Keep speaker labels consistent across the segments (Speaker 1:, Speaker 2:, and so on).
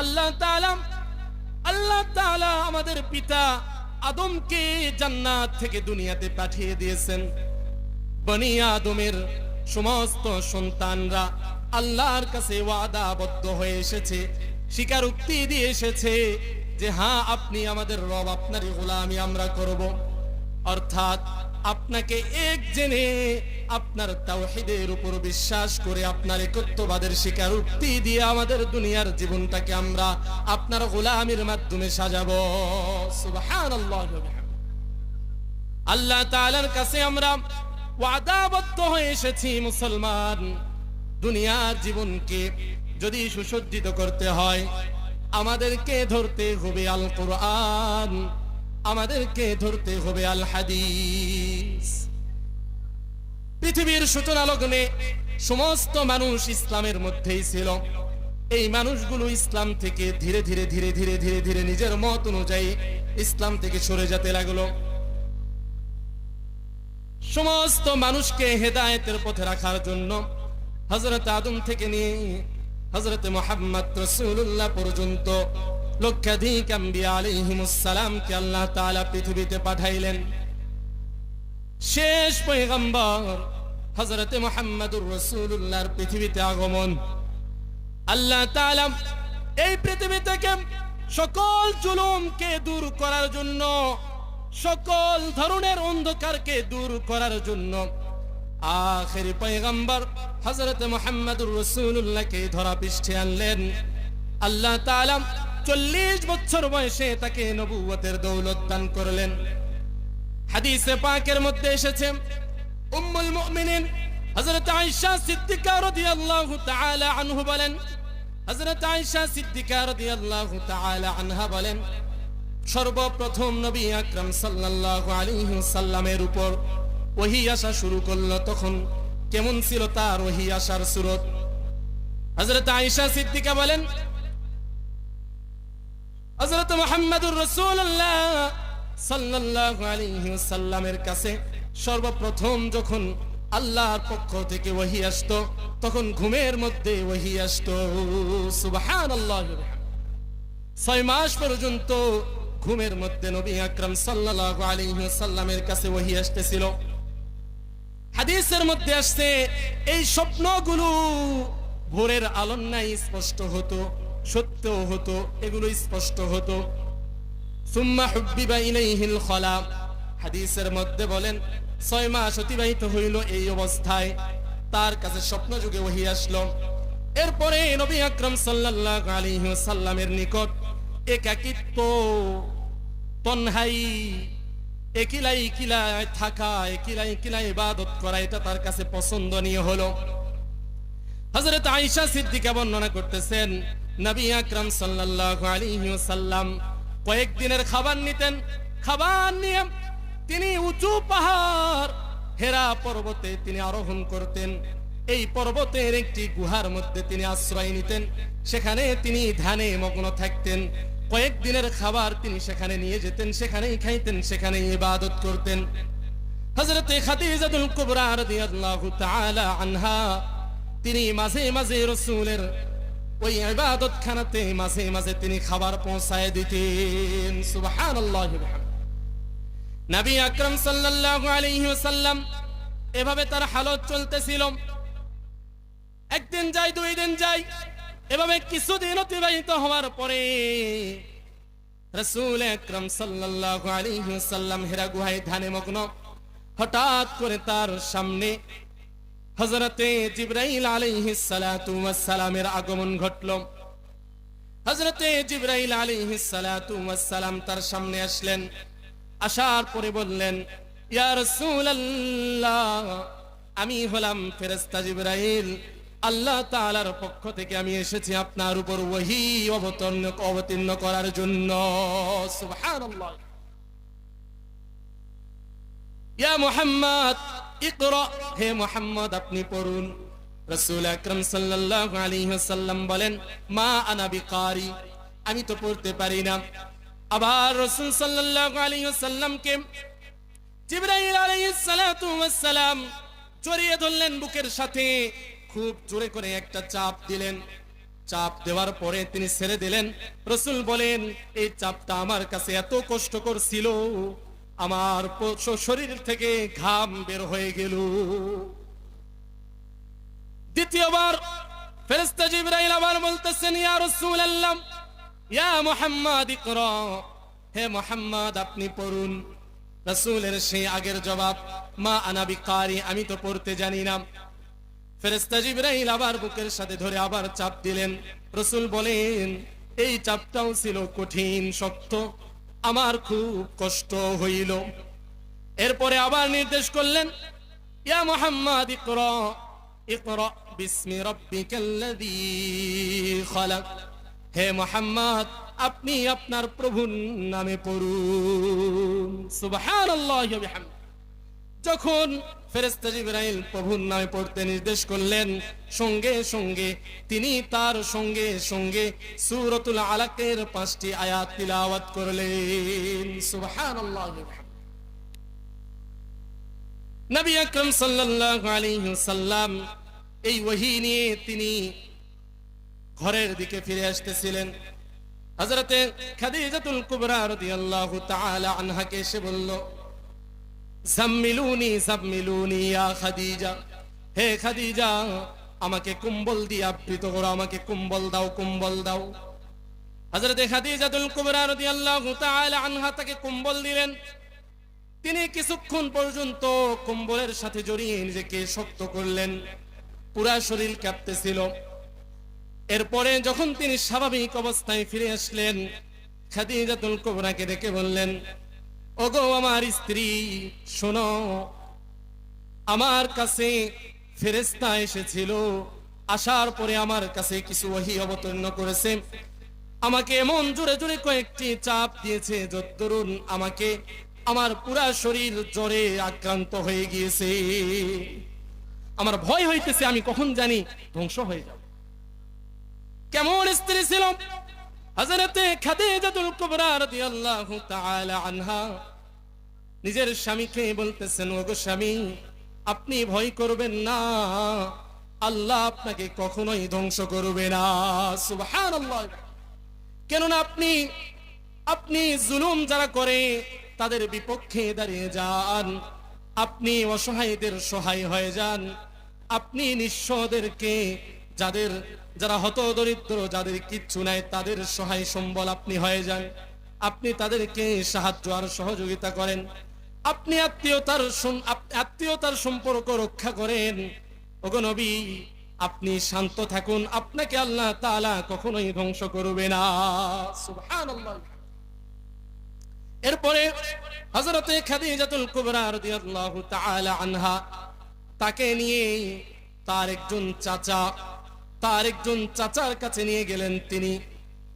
Speaker 1: আল্লাহ আল্লাহ তাআলা আমাদের পিতা আদমকে জান্নাত থেকে দুনিয়াতে পাঠিয়ে দিয়েছেন। বনি আদমের সমস্ত সন্তানরা আল্লাহর কাছে ওয়াদাবদ্ধ হয়ে এসেছে, স্বীকারোক্তি দিয়ে এসেছে যে হ্যাঁ আপনি আমাদের রব, আপনারই গোলামি আমরা করব। অর্থাৎ আপনাকে এক জেনে আপনার তাওহিদের উপর বিশ্বাস করে আপনার একত্ববাদের স্বীকারোক্তি দিয়ে আমাদের দুনিয়ার জীবনটাকে আমরা আপনার গোলামির মাধ্যমে সাজাবো। আল্লাহ তাআলার কাছে আমরা ওয়াদাবদ্ধ হয়ে এসেছি মুসলমান। দুনিয়ার জীবনকে যদি সুসজ্জিত করতে হয়, আমাদেরকে ধরতে হবে আল কোরআন আমাদেরকে ধরতে হবে আল হাদিস। পৃথিবীর সূচনা লগ্নে সমস্ত মানুষ ইসলামের মধ্যেই ছিল। এই মানুষগুলো ইসলাম থেকে ধীরে ধীরে ধীরে ধীরে ধীরে ধীরে নিজের মত অনুযায়ী ইসলাম থেকে সরে যেতে লাগল। সমস্ত মানুষকে হেদায়েতের পথে রাখার জন্য হজরত আদম থেকে নিয়ে হজরত মোহাম্মদ রসুল্লাহ পর্যন্ত লক্ষাধিক আম্বিয়া আলাইহিমুসসালামকে আল্লাহ তাআলা পৃথিবীতে পাঠাইলেন। শেষ পয়গম্বর হজরত মোহাম্মদুর রসুল্লাহর পৃথিবীতে আগমন। আল্লাহ তাআলা এই পৃথিবী থেকে সকল জুলুমকে দূর করার জন্য, সকল ধরনের অন্ধকারকে দূর করার জন্য আখেরি পয়গম্বর হযরত মুহাম্মদুর রাসূলুল্লাহকে ধরা পৃষ্ঠে আনলেন। আল্লাহ তাআলা চল্লিশ বছর বয়সে তাকে নবুয়তের দৌলত দান করলেন। হাদিসে পাকের মধ্যে এসেছে, উম্মুল মুমিনিন হযরত আয়েশা সিদ্দিকা রাদিয়াল্লাহু তাআলা আনহু বলেন, হযরত আয়েশা সিদ্দিকা রাদিয়াল্লাহু তাআলা আনহা বলেন, সর্বপ্রথম নবী আকরাম সাল্লাল্লাহু আলাইহি সাল্লামের উপর ওহী আসা শুরু করল তখন কেমন ছিল তার ওহী আসার সুরত? হযরত আয়েশা সিদ্দিকা বলেন হযরত মুহাম্মদুর রাসূলুল্লাহ সাল্লাল্লাহু আলাইহি সাল্লামের কাছে সর্বপ্রথম যখন আল্লাহর পক্ষ থেকে ওহী আসতো, তখন ঘুমের মধ্যে ওহী আসতো। ছয় মাস পর্যন্ত ঘুমের মধ্যে নবী আকরাম সাল্লাল্লাহু আলাইহি সাল্লামের কাছে ওহী আসতেছিল। হাদিসের মধ্যে আসছে, এই স্বপ্নগুলো ভোরের আলোন্যায় স্পষ্ট হতো। সত্য হতো এগুলো স্পষ্ট হতো। সুম্মা হুব্বিবা ইলাইহিল খলা। হাদিসের মধ্যে বলেন, ছয় মাস অতিবাহিত হইল এই অবস্থায়। তার কাছে স্বপ্ন যুগে ওহি আসলো। এরপরে নবী আকরাম সাল্লাল্লাহু আলাইহি সাল্লামের নিকট একাকিত্ব, তনহাই, একিলাই কিলায় থাকা, একিলাই কিলাই ইবাদত করা, এটা তার কাছে পছন্দনীয় হলো। হযরত আয়েশা সিদ্দিকা বর্ণনা করতেছেন নবী আকরাম সাল্লাল্লাহু আলাইহি ওয়াসাল্লাম কয়েকদিনের খাবার নিতেন। খাবার নিয়ে তিনি উঁচু পাহাড়, হেরা পর্বতে তিনি আরোহণ করতেন। এই পর্বতের একটি গুহার মধ্যে তিনি আশ্রয় নিতেন। সেখানে তিনি ধ্যানে মগ্ন থাকতেন। কয়েকদিনের খাবার তিনি সেখানে নিয়ে যেতেন, সেখানেই খাইতেন, সেখানেই ইবাদত করতেন। হযরতে খাদিজাতুল কুবরা রাদিয়াল্লাহু তাআলা আনহা, তিনি মাঝে মাঝে রসুলের ওই খানাতে মাঝে মাঝে তিনি খাবার পৌঁছায় দিতেন বিহামদিহি। নবী আকরাম এভাবে তার হালত চলতেছিল একদিন যাই দুই দিন যাই এভাবে কিছুদিন অতিবাহিত হওয়ার পরে রসুল আকরাম সাল্লাল্লাহু আলাইহি হেরা গুহায় ধ্যানে মগ্ন হঠাৎ করে তার সামনে হযরতে জিবরাইল আলাইহিস সালাতু ওয়াস সালামের আগমন ঘটল। হযরতে জিবরাইল আলাইহিস সালাতু ওয়াস সালাম তার সামনে আসলেন, আসার পরে বললেন আমি হলাম ফেরেশতা জিবরাইল। আল্লাহ তাআলার পক্ষ থেকে আমি এসেছি আপনার উপর ওহী অবতীর্ণ অবতীর্ণ করার জন্য। সুবহানাল্লাহ। ইয়া ইকরা, হে আপনি পড়ুন। সাল্লাল্লাহু আলাইহি ওয়াসাল্লাম বলেন, মা আনা বিকারি, আমি তো পড়তে পারি না। আবার রাসূল সাল্লাল্লাহু আলাইহি জিবরাইল আলাইহিস সালাতু ওয়াস সালাম জড়িয়ে ধরলেন বুকের সাথে, খুব জোরে করে একটা চাপ দিলেন। চাপ দেওয়ার পরে তিনি ছেড়ে দিলেন। রসুল বলেন, এই চাপটা আমার কাছে এত কষ্টকর ছিল। আমার শরীর থেকে ঘাম বের হয়ে গেল। দ্বিতীয়বার বলতেছেন ইয়া ইয়া ইকরা। হে আপনি পড়ুন। রাসূলের সেই আগের জবাব, মা আনা বিকারি, আমি তো পড়তে জানি না। জিবরাইল আবার বুকের সাথে ধরে আবার চাপ দিলেন। রাসূল বলেন, এই চাপটাও ছিল কঠিন, শক্ত আমার খুব কষ্ট হইল। এরপরে আবার নির্দেশ করলেন, ইয়া মোহাম্মদ ইকর ইকর বিসমি রব্বি খালাক। হে মোহাম্মদ, আপনি আপনার প্রভুর নামে পড়ুন। সুবহানাল্লাহি ওয়া বিহামদিহি। যখন ফেরেশতা জিবরাইল প্রভুর নামে পড়তে নির্দেশ করলেন, সঙ্গে সঙ্গে তিনি তার সঙ্গে সঙ্গে সূরাতুল আলাকের পাঁচটি আয়াত তিলাওয়াত করলেন। সুবহানাল্লাহি। নবী আকরম সাল্লাল্লাহু আলাইহি ওয়াসাল্লাম এই ওহী নিয়ে তিনি ঘরের দিকে ফিরে আসতেছিলেন। হযরতে খাদিজাতুল কুবরা রাদিয়াল্লাহু তাআলা আনহাকে এসে বলল জাম্মিলুনি জাম্মিলুনি ইয়া খাদিজা। হে খাদিজা, আমাকে কুম্বল দিয়ে আবৃত করো, আমাকে কুম্বল দাও কুম্বল দাও। হযরতে খাদিজাতুল কুবরা রাদিয়াল্লাহু তাআলা আনহা তাকে কুম্বল দিলেন। তিনি কিছুক্ষণ পর্যন্ত কুম্বলের সাথে জড়িয়ে নিজেকে শক্ত করলেন। পুরা শরীর কাঁপতেছিল এরপরে যখন তিনি স্বাভাবিক অবস্থায় ফিরে আসলেন, খাদিজাতুল কুবরাকে ডেকে বললেন ওগো আমার স্ত্রী, শোনো। আমার কাছে ফেরেস্তা এসেছিল, আসার পরে আমার কাছে কিছু ওহী অবতীর্ণ করেছে। আমাকে এমন জোরে জোরে কয়েকটি চাপ দিয়েছে যদ্দরুন আমাকে আমার পুরা শরীর জ্বরে আক্রান্ত হয়ে গিয়েছে। আমার ভয় হইতেছে, আমি কখন জানি ধ্বংস হয়ে যাব। কেমন স্ত্রী ছিল? হযরতে খাদিজাতুল কুবরা রাদিয়াল্লাহু তাআলা আনহা নিজের স্বামীকে বলতেছেন, ওগো স্বামী, আপনি ভয় করবেন না। আল্লাহ আপনাকে কখনোই ধ্বংস করবে না। কেননা আপনি আপনি জুলুম যারা করে, তাদের বিপক্ষে দাঁড়িয়ে যান। আপনি অসহায়দের সহায় হয়ে যান। আপনি নিঃস্বদেরকে যাদের, যারা হত দরিদ্র যাদের কিচ্ছু নাই, তাদের সহায় সম্বল আপনি হয়ে যান। আপনি তাদেরকে সাহায্য আর সহযোগিতা করেন। আপনি আত্মীয়তার আত্মীয়তার সম্পর্ক রক্ষা করেন। নবী, আপনি শান্ত থাকুন। আপনাকে আল্লাহ তাআলা কখনোই ধ্বংস করবে না। এরপরে হযরতে খাদিজাতুল কুবরা রাদিয়াল্লাহু তাআলা আনহা তাকে নিয়ে তার একজন চাচা, তার একজন চাচার কাছে নিয়ে গেলেন তিনি।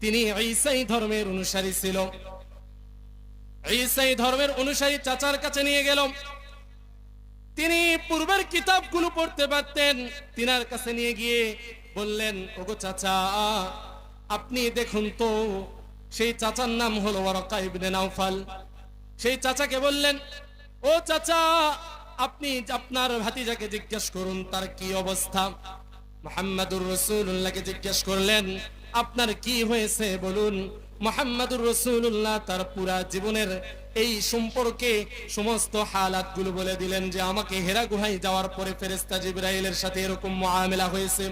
Speaker 1: তিনি ঈসাই ধর্মের অনুসারী ছিল। ঈসাই ধর্মের অনুসারী চাচার কাছে নিয়ে গেল। তিনি পূর্বের কিতাবগুলো পড়তে পারতেন। তিনার কাছে নিয়ে গিয়ে বললেন, ওগো চাচা, আপনি দেখুন তো, সেই চাচার নাম হলো ওয়ারাকা ইবনে নাওফাল। সেই চাচাকে বললেন, ও চাচা, আপনি আপনার ভাতিজাকে জিজ্ঞেস করুন, তার কি অবস্থা? মোহাম্মদুর রসুল্লাহকে জিজ্ঞেস করলেন, আপনার কি হয়েছে বলুন। মোহাম্মদুর রসুল্লাহ তার পুরা জীবনের এই সম্পর্কে সমস্ত হালাতগুলো বলে দিলেন যে আমাকে হেরা গুহায় যাওয়ার পরে ফেরেস্তা জিব্রাইলের সাথে এরকম মুআমেলা হয়েছে।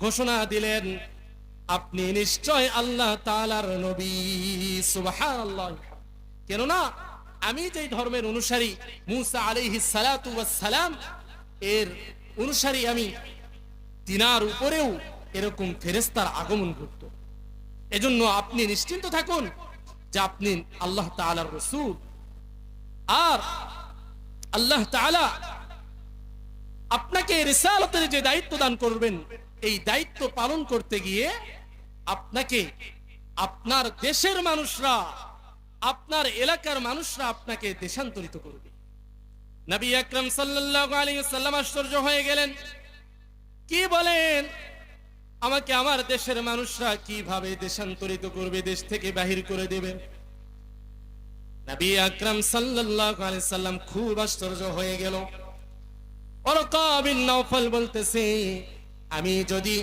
Speaker 1: ঘোষণা দিলেন, আপনি নিশ্চয় আল্লাহ নবী কেননা আমি যেই ধর্মের অনুসারী, মুসা ওয়াস সালাম, এর অনুসারী আমি। তিনার উপরেও এরকম ফেরেস্তার আগমন ঘটত। এজন্য আপনি নিশ্চিন্ত থাকুন যে আপনি আল্লাহ তাআলার রসূল। আর আল্লাহ তাআলা আপনাকে রিসালতের যে দায়িত্ব দান করবেন, এই দায়িত্ব পালন করতে গিয়ে আপনাকে, আপনার দেশের মানুষরা, আপনার এলাকার মানুষরা আপনাকে দেশান্তরিত করবে। নবী আকরাম সাল্লাম আশ্চর্য হয়ে গেলেন। কি বলেন? আমাকে আমার দেশের মানুষরা কীভাবে দেশান্তরিত করবে, দেশ থেকে বাহির করে দেবে? নবী আকরাম সাল্লাল্লাহু আলাইহি সাল্লাম খুব আশ্চর্য হয়ে গেল। ওরকা বিন নওফল বলতেছে, আমি যদি